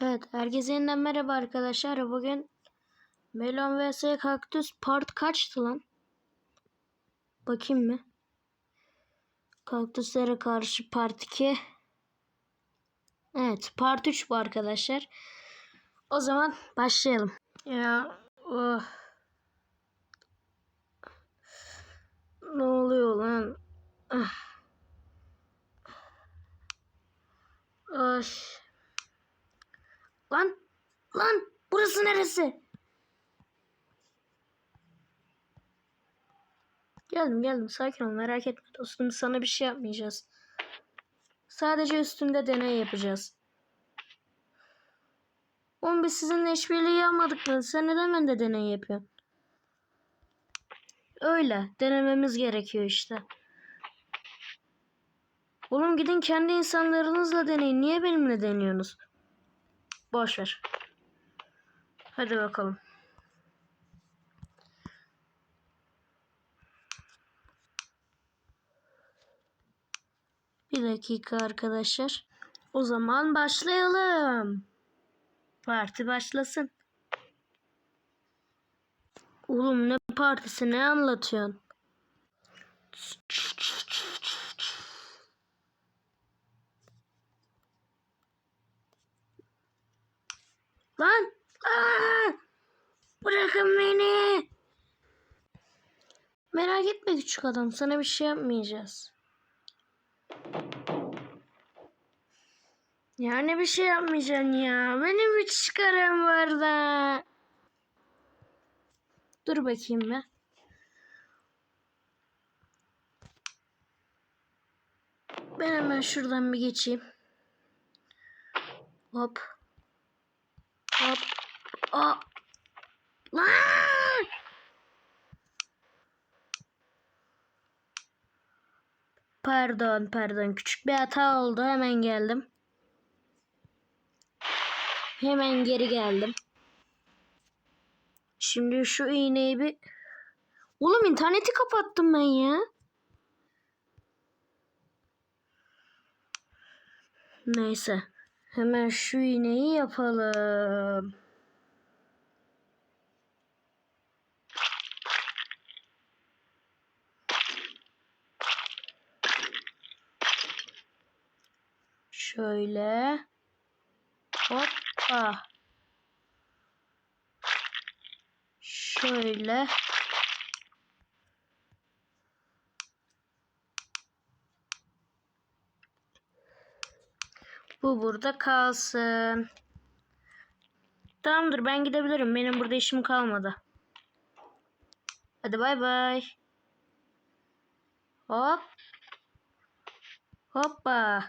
Evet, herkese yeniden merhaba arkadaşlar. Bugün Melon vs Kaktüs part kaçtı lan? Bakayım mı? Kaktüslere karşı part 2. Evet, part 3 bu arkadaşlar. O zaman başlayalım. Ya, oh. Ne oluyor lan? Ah. Ay. Lan lan burası neresi? Geldim geldim sakin ol merak etme dostum sana bir şey yapmayacağız. Sadece üstünde deney yapacağız. Oğlum biz sizinle işbirliği yapmadık mı? Sen neden bende deney yapıyorsun? Öyle denememiz gerekiyor işte. Oğlum gidin kendi insanlarınızla deneyin. Niye benimle deniyorsunuz? Boş ver. Hadi bakalım. Bir dakika arkadaşlar. O zaman başlayalım. Parti başlasın. Oğlum ne partisi ne anlatıyorsun? Lan! Aa! Bırakın beni! Merak etme küçük adam. Sana bir şey yapmayacağız. Yani bir şey yapmayacaksın ya. Benim bir çıkarım var da. Dur bakayım bir. Ben hemen şuradan bir geçeyim. Hop. Hop. Aa. Lan! Pardon, pardon. Küçük bir hata oldu. Hemen geldim. Hemen geri geldim. Şimdi şu iğneyi bir... Oğlum interneti kapattım ben ya. Neyse. Hemen şu iğneyi yapalım. Şöyle. Hoppa. Şöyle. Bu burada kalsın. Tamamdır ben gidebilirim. Benim burada işim kalmadı. Hadi bay bay. Hop. Hoppa.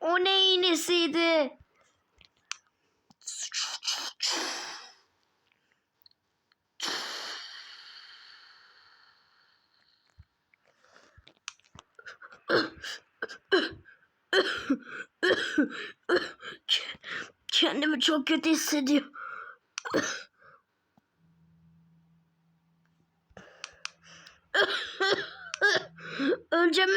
O ne iğnesiydi? Çok kötü hissediyorum. Öleceğim.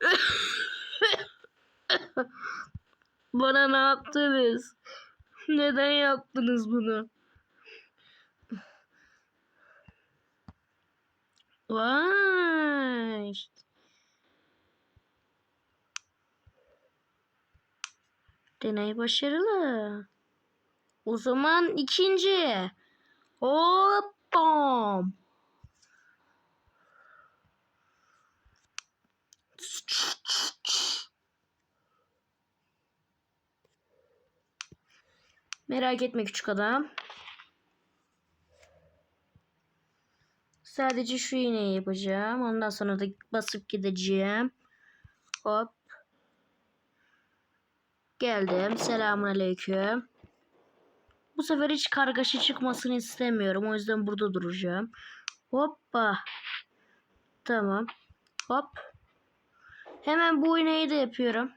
Bana ne yaptınız? Neden yaptınız bunu? Vay. Deney başarılı. O zaman ikinci. Hop bom. Merak etme küçük adam. Sadece şu iğneyi yapacağım. Ondan sonra da basıp gideceğim. Hop. Geldim. Selamun aleyküm. Bu sefer hiç kargaşa çıkmasını istemiyorum. O yüzden burada duracağım. Hoppa. Tamam. Hop. Hemen bu iğneyi de yapıyorum.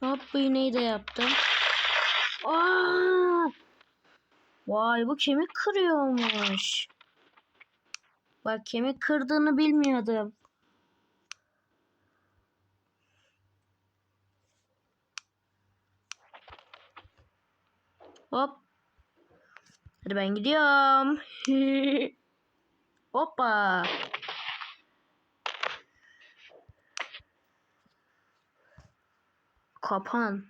Hop bu iğneyi de yaptım. Aa! Vay bu kemik kırıyormuş. Bak kemik kırdığını bilmiyordum. Hop. Hadi ben gidiyorum. Hoppa. Kapan.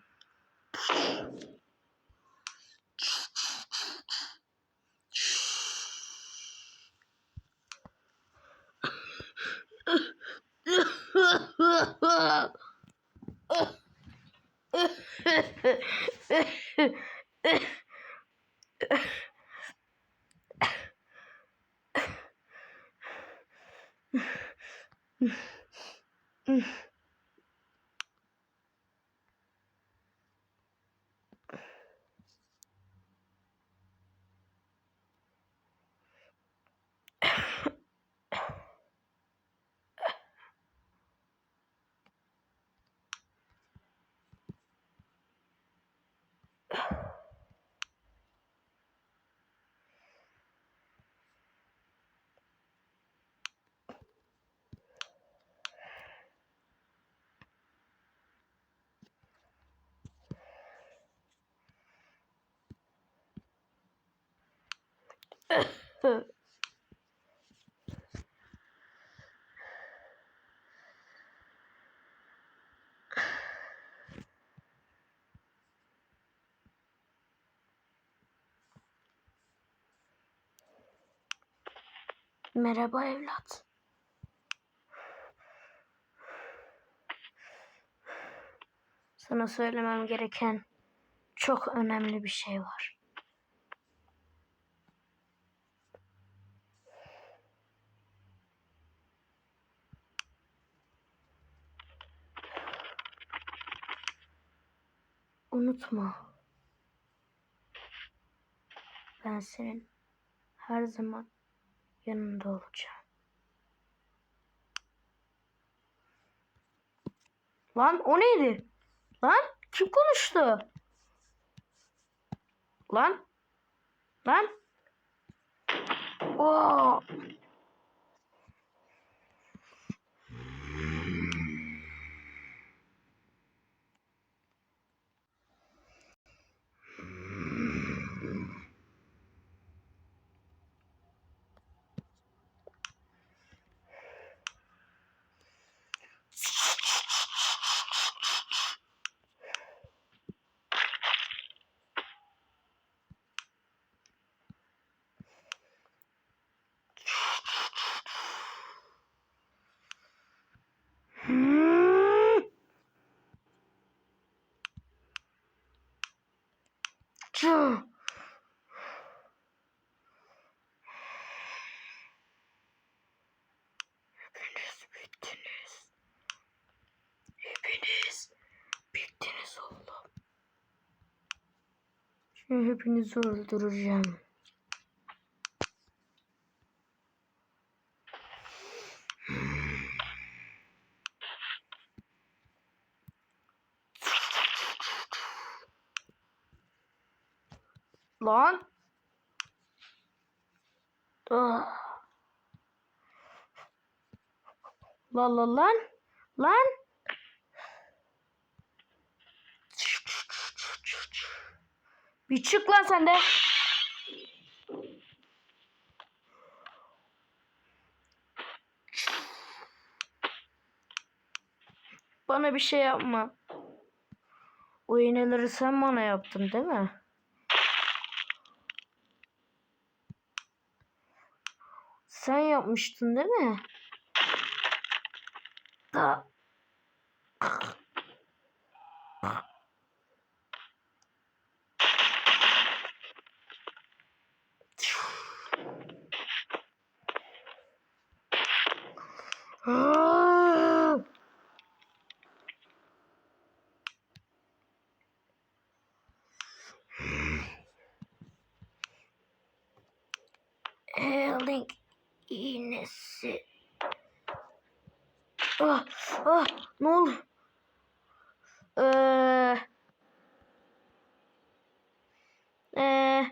嗯 嗯 Merhaba evlat. Sana söylemem gereken çok önemli bir şey var. Unutma. Ben senin her zaman yanında olacağım. Lan o neydi? Lan kim konuştu? Lan? Lan? Oo. Şimdi hepinizi öldüreceğim. Lan. Ah. Lan lan lan. Lan. Bir çık lan sen de. Bana bir şey yapma. O iğneleri sen bana yaptın değil mi? Sen yapmıştın değil mi? Da. Aa! Healing iğnesi. Ah, ah, ne oldu? Ee, ee,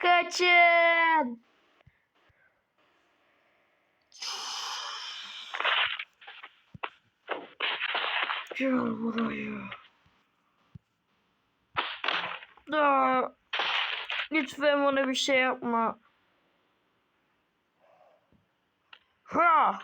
kaçın. Gel buraya. Da. Lütfen bana bir şey yapma. Ha.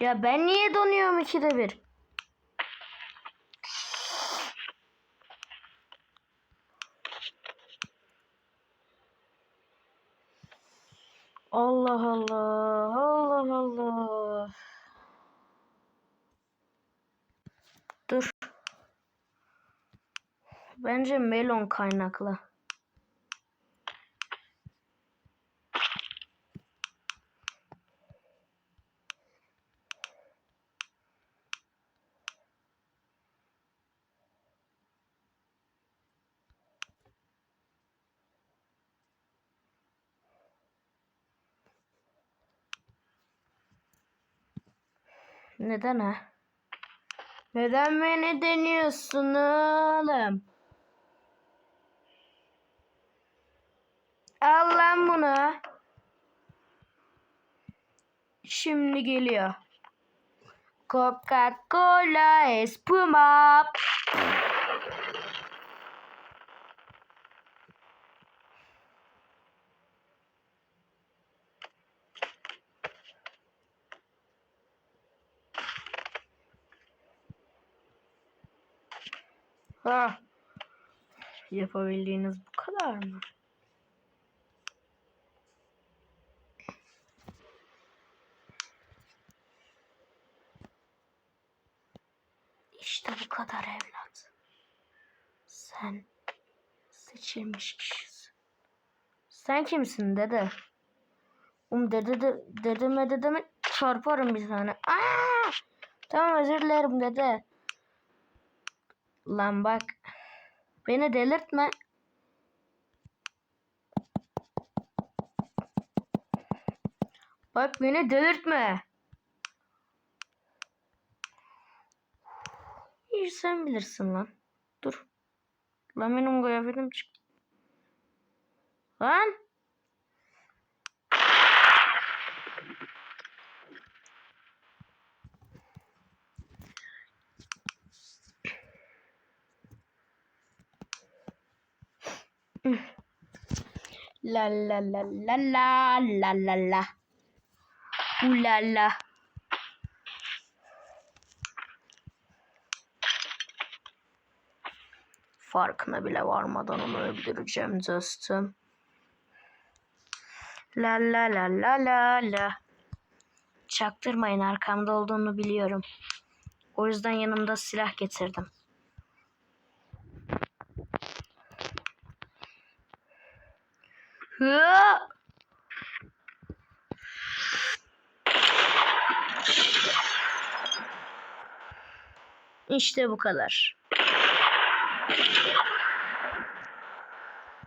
Ya ben niye donuyorum ikide bir? Allah Allah. Dur. Bence melon kaynaklı. Neden ha? Neden beni deniyorsun oğlum? Al lan bunu. Şimdi geliyor. Coca-Cola espuma. Ha. Yapabildiğiniz bu kadar mı? İşte bu kadar evlat. Sen seçilmiş kişisin. Sen kimsin dede? Um dede de dedeme dedeme çarparım bir tane. Aa! Tamam özür dilerim dede. Lan bak. Beni delirtme. Bak beni delirtme. İyi sen bilirsin lan. Dur. Lan benim kıyafetim çık. Lan. La la la la la la la la. Ooh la la. Farkına bile varmadan onu öldüreceğim dostum. La la la la la la. Çaktırmayın arkamda olduğunu biliyorum. O yüzden yanımda silah getirdim. İşte bu kadar.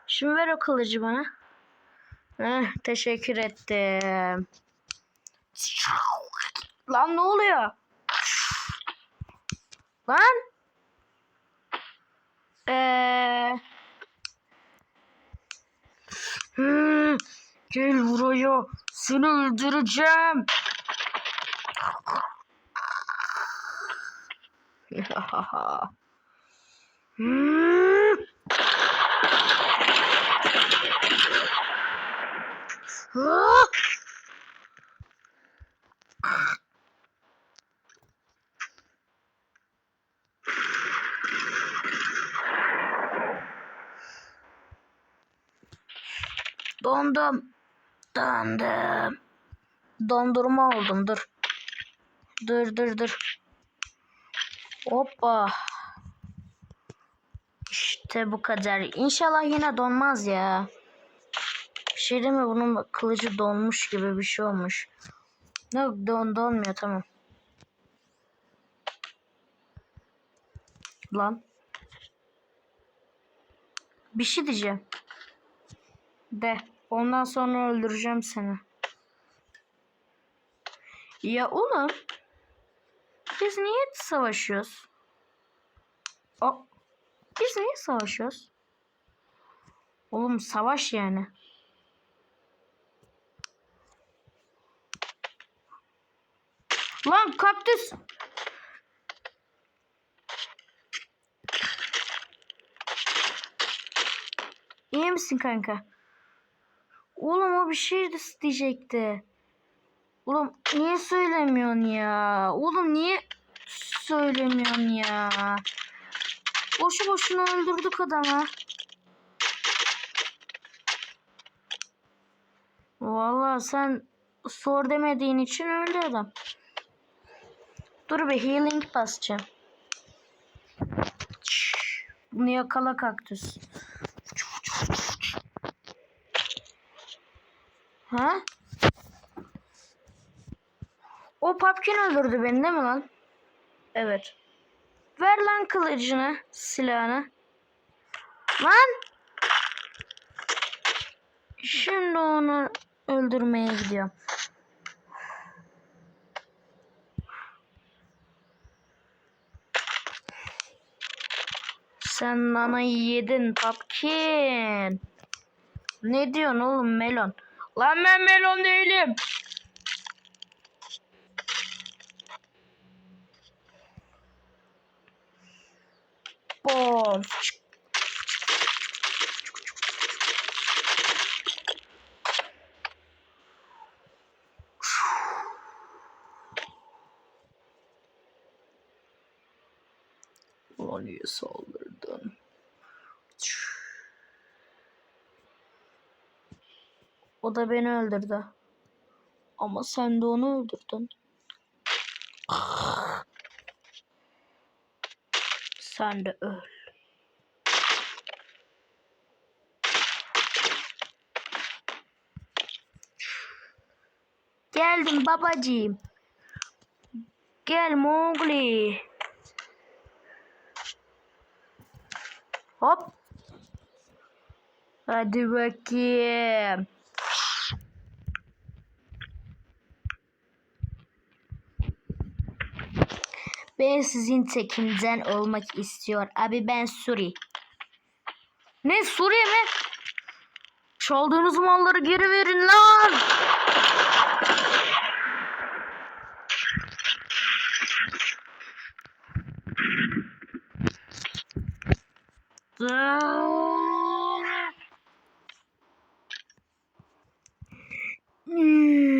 Şimdi ver o kılıcı bana. Heh, teşekkür ettim. Lan ne oluyor? Lan? Eee... Hmm, gel buraya. Seni öldüreceğim. Hmm. Ah! Dondum. Dondum. dondurma oldum. Dur. Dur dur dur. Hoppa. İşte bu kadar. İnşallah yine donmaz ya. Bir şey değil mi? Bunun kılıcı donmuş gibi bir şey olmuş. Yok don donmuyor tamam. Lan. Bir şey diyeceğim. De. Ondan sonra öldüreceğim seni. Ya oğlum. Biz niye savaşıyoruz? O. Biz niye savaşıyoruz? Oğlum savaş yani. Lan kaktüs. İyi misin kanka? Oğlum o bir şey diyecekti. Oğlum niye söylemiyorsun ya? Oğlum niye söylemiyorsun ya? Boşu boşuna öldürdük adamı. Vallahi sen sor demediğin için öldü adam. Dur bir healing basacağım. Bunu yakala kaktüs. Ha? O Pumpkin öldürdü beni değil mi lan? Evet. Ver lan kılıcını, silahını. Lan! Şimdi onu öldürmeye gidiyorum. Sen nanayı yedin Pumpkin. Ne diyorsun oğlum melon? Lan ben melon değilim. Bom. Ulan niye saldırdın? O da beni öldürdü. Ama sen de onu öldürdün. Sen de öl. Geldim babacığım. Gel Mowgli. Hop. Hadi bakayım. Ben sizin tekinizden olmak istiyor. Abi ben Suri. Ne Suriye mi? Çaldığınız malları geri verin lan. Hmm.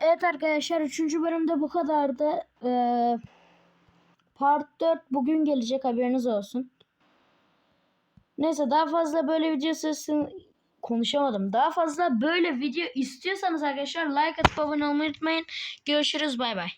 Evet arkadaşlar 3. bölümde bu kadardı. Ee, part 4 bugün gelecek haberiniz olsun. Neyse daha fazla böyle video sesini konuşamadım. Daha fazla böyle video istiyorsanız arkadaşlar like atıp abone olmayı unutmayın. Görüşürüz bay bay.